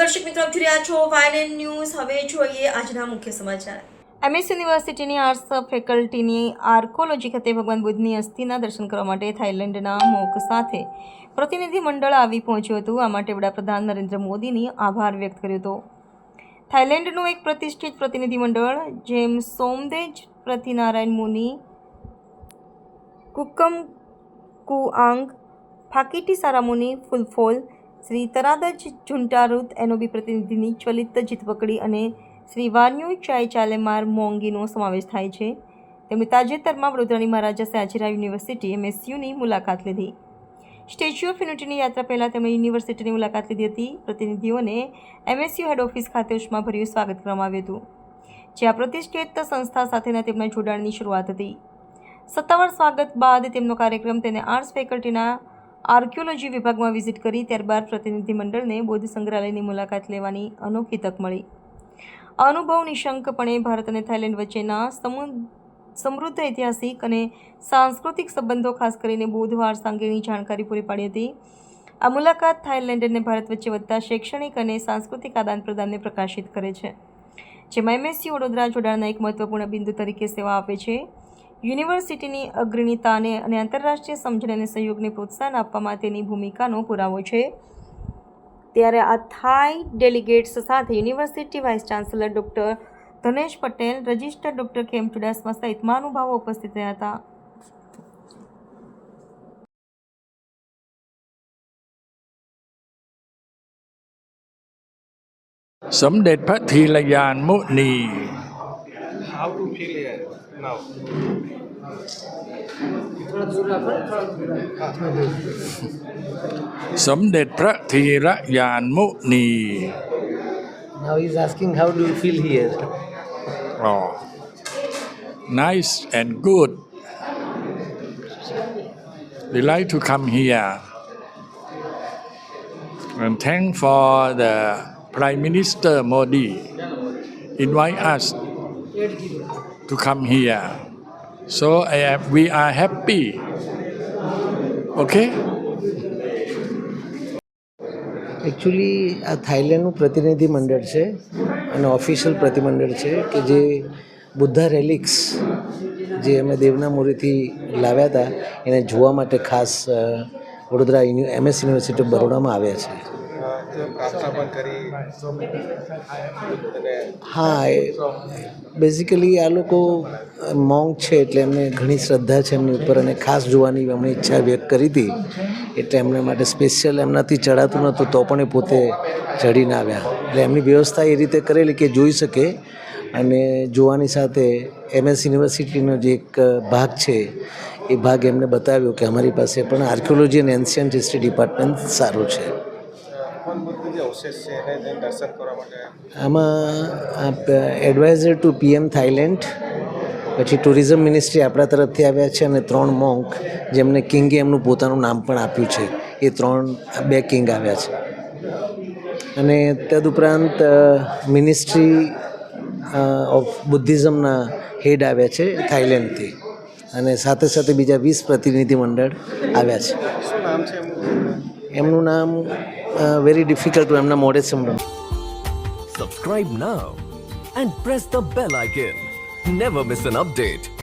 દર્શક મિત્રો, આપ રહ્યા છો વાયલેન ન્યૂઝ. હવે જોઈએ આજના મુખ્ય સમાચાર. એમએસ યુનિવર્સિટીની આર્ટ્સ ફેકલ્ટીની આર્કોલોજી ખાતે ભગવાન બુદ્ધની અસ્થિના દર્શન કરવા માટે થાઇલેન્ડના મોક સાથે પ્રતિનિધિ મંડળ આવી પહોંચ્યું હતું. આ માટે વડાપ્રધાન નરેન્દ્ર મોદીની આભાર વ્યક્ત કર્યો હતો. થાઇલેન્ડનું એક પ્રતિષ્ઠિત પ્રતિનિધિ મંડળ, જેમ સોમદેજ, પ્રતિનારાયણ મુનિ, કુકમ કુઆંગ, ફાકીટી સારામુનિ, ફૂલફોલ શ્રી તરાદજ ઝુંટારુત એનોબી પ્રતિનિધિની ચલિત જીતપકડી અને શ્રી વાન્યુ ચાય ચાલેમાર મોંગીનો સમાવેશ થાય છે. તેમણે તાજેતરમાં વડોદરાની મહારાજા સયાજીરાવ યુનિવર્સિટી એમએસયુની મુલાકાત લીધી. સ્ટેચ્યુ ઓફ યુનિટીની યાત્રા પહેલાં તેમણે યુનિવર્સિટીની મુલાકાત લીધી હતી. પ્રતિનિધિઓને એમએસયુ હેડ ઓફિસ ખાતે ઉષ્માભર્યું સ્વાગત કરવામાં આવ્યું હતું જ્યાં પ્રતિષ્ઠિત સંસ્થા સાથેના તેમના જોડાણની શરૂઆત હતી. સત્તાવાર સ્વાગત બાદ તેમનો કાર્યક્રમ તેને આર્ટ્સ ફેકલ્ટીના આર્કિયોલોજી વિભાગમાં વિઝિટ કરી ત્યારબાદ પ્રતિનિધિમંડળને બૌદ્ધ સંગ્રહાલયની મુલાકાત લેવાની અનોખી તક મળી. અનુભવ નિશંકપણે ભારત અને થાઇલેન્ડ વચ્ચેના સમુ સમૃદ્ધ ઐતિહાસિક અને સાંસ્કૃતિક સંબંધો ખાસ કરીને બૌદ્ધ વારસા અંગેની જાણકારી પૂરી પાડી હતી. આ મુલાકાત થાઇલેન્ડ અને ભારત વચ્ચે વધતા શૈક્ષણિક અને સાંસ્કૃતિક આદાન પ્રદાનને પ્રકાશિત કરે છે. જેમાં એમએસસી વડોદરા જોડાણના એક મહત્વપૂર્ણ બિંદુ તરીકે સેવા આપે છે. યુનિવર્સિટીની અગ્રણીતાને અને આંતરરાષ્ટ્રીય સમજણ અને સહયોગને પ્રોત્સાહન આપવામાં તેની ભૂમિકાનો પુરાવો છે. ત્યારે આ થાઈ ડેલિગેટ્સ સાથે university vice chancellor doctor Dhanesh Patel, registrar doctor કેમ ચુડાસમા સહિત મહાનુભાવો ઉપસ્થિત રહ્યા હતા. Sấm Đệt Phất Thị là Giàn Mộ Nì. how to feel here now Sấm Đệt Phất Thị là Giàn Mộ Nì. Now he's asking how do you feel here? Oh. Nice and good. We like to come here. And thank for the Prime Minister Modi. Invite us to come here. So I am, we are happy. Okay? Actually આ થાઈલેન્ડનું પ્રતિનિધિ મંડળ છે અને official પ્રતિમંડળ છે કે જે બુદ્ધા રેલિક્સ જે અમે દેવના મૂરીથી લાવ્યા હતા એને જોવા માટે ખાસ Vadodara uni MS university of બરોડામાં આવ્યા છે હા બેઝિકલી આ લોકો મોંગ છે એટલે એમને ઘણી શ્રદ્ધા છે એમની ઉપર અને ખાસ જોવાની એમણે ઈચ્છા વ્યક્ત કરી હતી. એટલે એમને માટે સ્પેશિયલ એમનાથી ચડાતું નહોતું, તો પણ એ પોતે ચડીને આવ્યા. એટલે એમની વ્યવસ્થા એ રીતે કરેલી કે જોઈ શકે. અને જોવાની સાથે એમએસ યુનિવર્સિટીનો જે એક ભાગ છે, એ ભાગ એમને બતાવ્યો કે અમારી પાસે પણ આર્કિયોલોજી અને એન્શિયન્ટ હિસ્ટ્રી ડિપાર્ટમેન્ટ સારું છે. આમાં એડવાઇઝર ટુ પીએમ થાઈલેન્ડ પછી ટુરિઝમ મિનિસ્ટ્રી આપણા તરફથી આવ્યા છે અને ત્રણ મોંક જેમને કિંગે એમનું પોતાનું નામ પણ આપ્યું છે. એ ત્રણ બે કિંગ આવ્યા છે. અને તદુપરાંત મિનિસ્ટ્રી ઓફ બુદ્ધિઝમના હેડ આવ્યા છે થાઈલેન્ડથી અને સાથે સાથે બીજા વીસ પ્રતિનિધિ મંડળ આવ્યા છે. શું નામ એમનું નામ વેરી ડિફિકલ્ટ એમના મોડે સંભળાય Subscribe now and press the bell icon. Never miss an update.